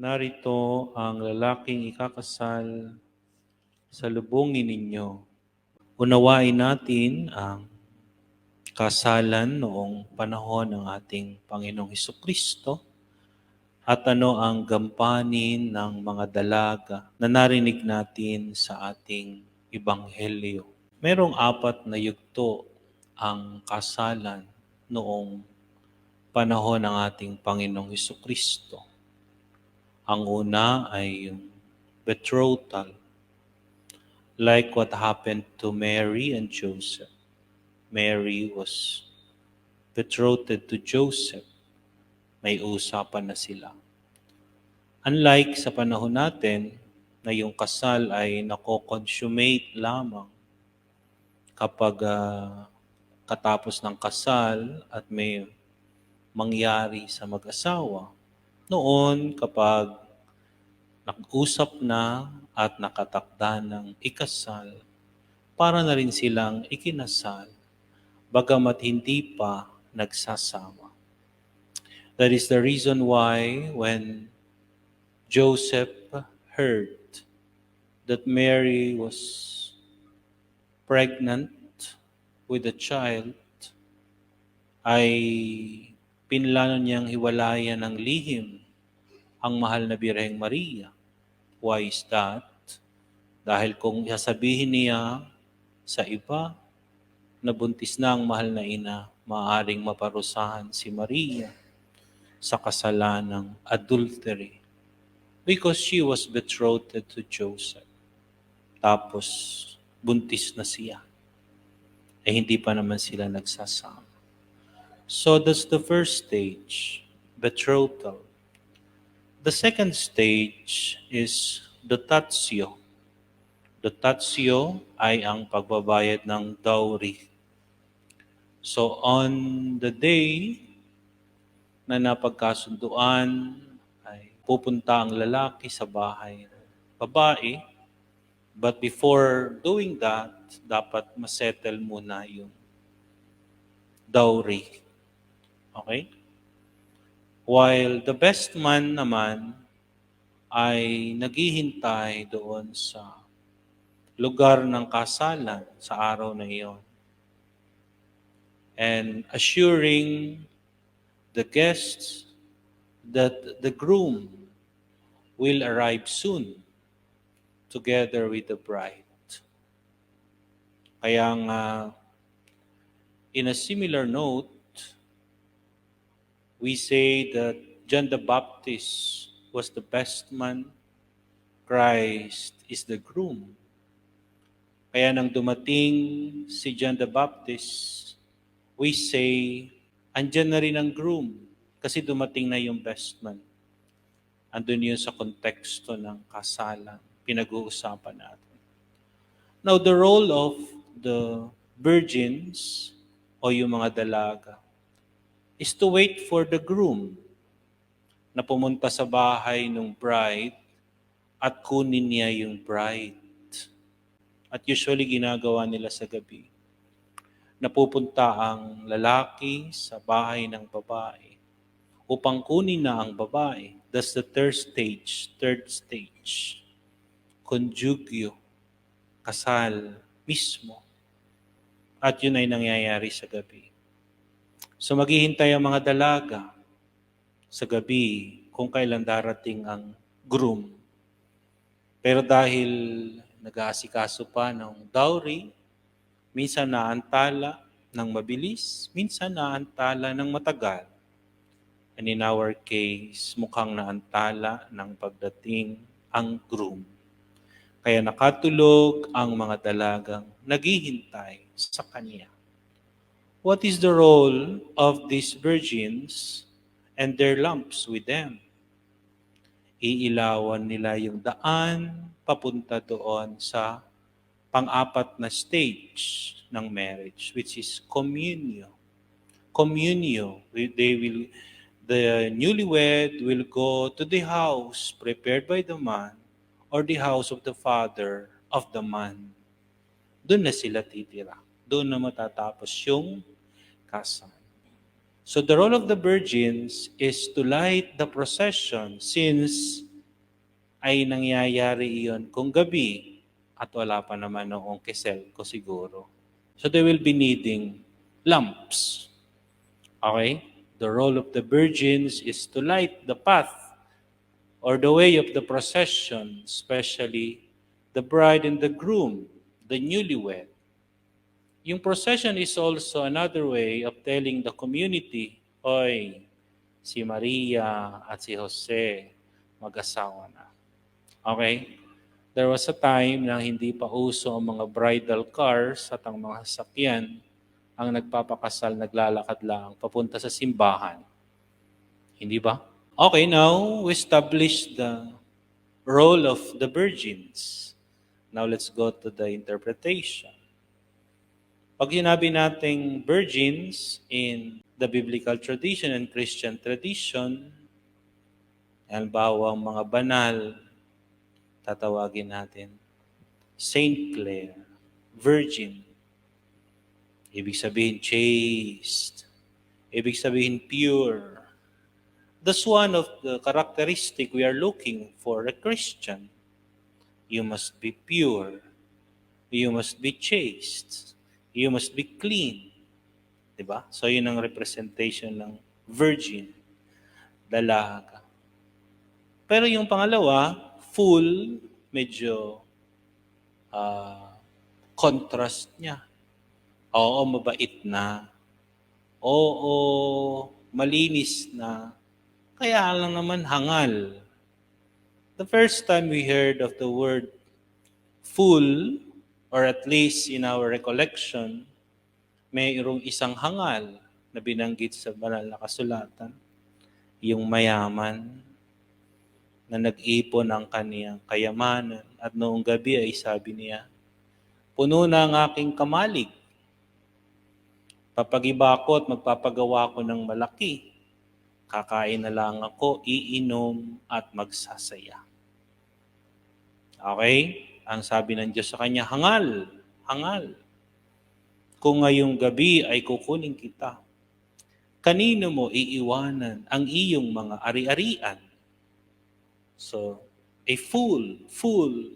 Narito ang lalaking ikakasal sa lubungin ninyo. Unawain natin ang kasalan noong panahon ng ating Panginoong Heso Kristo at ano ang gampanin ng mga dalaga na narinig natin sa ating Ibanghelyo. Merong apat na yugto ang kasalan noong panahon ng ating Panginoong Heso Kristo. Ang una ay yung betrothal, like what happened to Mary and Joseph. Mary was betrothed to Joseph. May usapan na sila. Unlike sa panahon natin, na yung kasal ay nako-consummate lamang kapag ah, katapos ng kasal at may mangyari sa mag-asawa. Noon, kapag nag-usap na at nakatakda ng ikasal, para na rin silang ikinasal, bagamat hindi pa nagsasama. That is the reason why when Joseph heard that Mary was pregnant with a child, ay pinlano niyang hiwalayan ng lihim ang mahal na Birheng Maria. Why is that? Dahil kung sasabihin niya sa iba na buntis na ang mahal na ina, maaring maparusahan si Maria sa kasalanang adultery because she was betrothed to Joseph. Tapos buntis na siya. Eh hindi pa naman sila nagsasama. So that's the first stage, betrothal. The second stage is dotatio. Dotatio ay ang pagbabayad ng dowry. So on the day na napagkasunduan ay pupunta ang lalaki sa bahay ng babae. But before doing that, dapat masettle muna yung dowry. Okay? While the best man naman ay naghihintay doon sa lugar ng kasalan sa araw na iyon. And assuring the guests that the groom will arrive soon together with the bride. Kaya nga, in a similar note, we say that John the Baptist was the best man, Christ is the groom. Kaya nang dumating si John the Baptist, we say, andyan na rin ang groom kasi dumating na yung best man. Andun yun sa konteksto ng kasalan, pinag-uusapan natin. Now, the role of the virgins o yung mga dalaga is to wait for the groom na pumunta sa bahay ng bride at kunin niya yung bride. At usually ginagawa nila sa gabi. Napupunta ang lalaki sa bahay ng babae upang kunin na ang babae. That's the third stage, third stage. Conjugio, kasal mismo. At yun ay nangyayari sa gabi. So maghihintay ang mga dalaga sa gabi kung kailan darating ang groom. Pero dahil nag-aasikaso pa ng dowry, minsan naantala ng mabilis, minsan naantala ng matagal. And in our case, mukhang naantala ng pagdating ang groom. Kaya nakatulog ang mga dalagang naghihintay sa kanya. What is the role of these virgins and their lamps with them? Iilawan nila yung daan papunta doon sa pang-apat na stage ng marriage, which is communio. Communio, they will, the newlywed will go to the house prepared by the man or the house of the father of the man. Doon na sila titira. Doon na matatapos yung kasal. So the role of the virgins is to light the procession since ay nangyayari iyon kung gabi at wala pa naman noong kesel ko siguro. So they will be needing lamps. Okay? The role of the virgins is to light the path or the way of the procession, especially the bride and the groom, the newlywed. Yung procession is also another way of telling the community, Oy, si Maria at si Jose mag-asawa na. Okay? There was a time na hindi pa uso ang mga bridal cars at ang mga sasakyan ang nagpapakasal, naglalakad lang papunta sa simbahan. Hindi ba? Okay, now we establish the role of the virgins. Now let's go to the interpretation. Pag sinabi nating virgins in the biblical tradition and Christian tradition, halimbawa ang mga banal, tatawagin natin Saint Clare, Virgin. Ibig sabihin chaste. Ibig sabihin pure. That's one of the characteristic we are looking for a Christian. You must be pure. You must be chaste. You must be clean. Diba? So yun ang representation ng virgin, dalaga. Pero yung pangalawa, full, medyo ah, contrast niya. Oo, mabait na. Oo, malinis na. Kaya lang naman hangal. The first time we heard of the word full, or at least in our recollection, mayroong isang hangal na binanggit sa banal na kasulatan. Yung mayaman na nag-ipon ng kaniyang kayamanan at noong gabi ay sabi niya, Puno na ang aking kamalig. Papagiba ko at magpapagawa ko ng malaki. Kakain na lang ako, iinom at magsasaya. Okay? Ang sabi ng Diyos sa kanya, hangal, hangal. Kung ngayong gabi ay kukunin kita, kanino mo iiwanan ang iyong mga ari-arian? So, a fool, fool.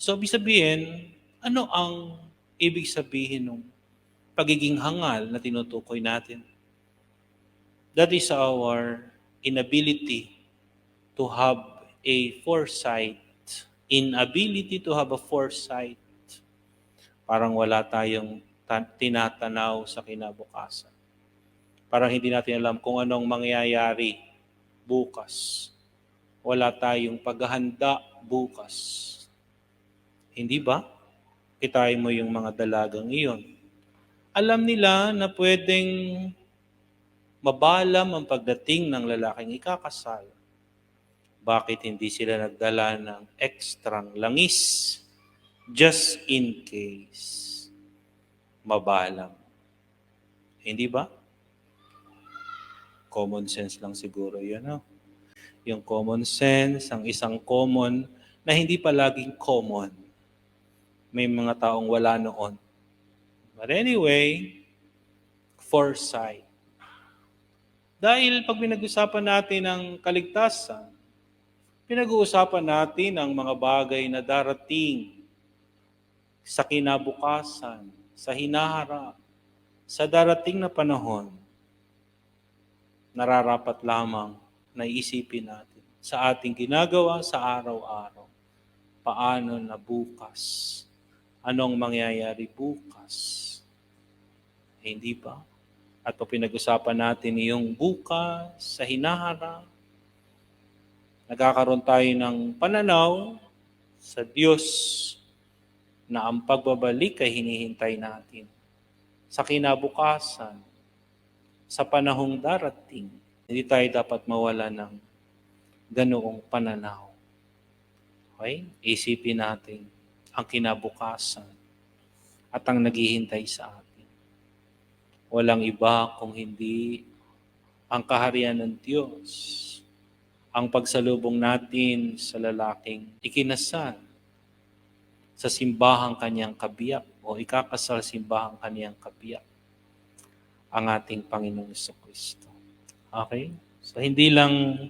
So, ibig sabihin, ano ang ibig sabihin ng pagiging hangal na tinutukoy natin? That is our inability to have a foresight. Inability to have a foresight. Parang wala tayong ta- tinatanaw sa kinabukasan. Parang hindi natin alam kung anong mangyayari bukas. Wala tayong paghahanda bukas. Hindi ba? Kitain mo yung mga dalagang iyon. Alam nila na pwedeng mabalam ang pagdating ng lalaking ikakasal. Bakit hindi sila nagdala ng ekstrang langis just in case mabalam? Hindi ba? Common sense lang siguro yun. No? Yung common sense, ang isang common na hindi palaging common. May mga taong wala noon. But anyway, foresight. Dahil pag pinag-usapan natin ang kaligtasan, pinag-uusapan natin ang mga bagay na darating sa kinabukasan, sa hinaharap, sa darating na panahon, nararapat lamang na isipin natin sa ating ginagawa sa araw-araw. Paano na bukas? Anong mangyayari bukas? Eh, hindi ba? At pinag-usapan natin yung bukas sa hinaharap, nagkakaroon tayo ng pananaw sa Diyos na ang pagbabalik ay hinihintay natin. Sa kinabukasan, sa panahong darating, hindi tayo dapat mawala ng ganoong pananaw. Okay? Isipin natin ang kinabukasan at ang naghihintay sa atin. Walang iba kung hindi ang kaharian ng Diyos, ang pagsalubong natin sa lalaking ikinasal sa simbahang kanyang kabiyak o ikakasal simbahang kanyang kabiyak ang ating Panginoong Kristo. Okay? So hindi lang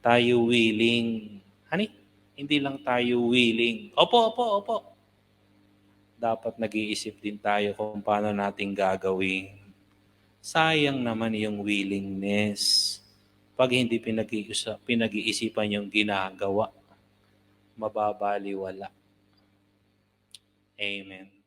tayo willing, honey, Hindi lang tayo willing. Opo, opo, opo. Dapat nag-iisip din tayo kung paano natin gagawin. Sayang naman yung willingness. Pag hindi pinag-iisipan yung ginagawa, mababaliwala. Amen.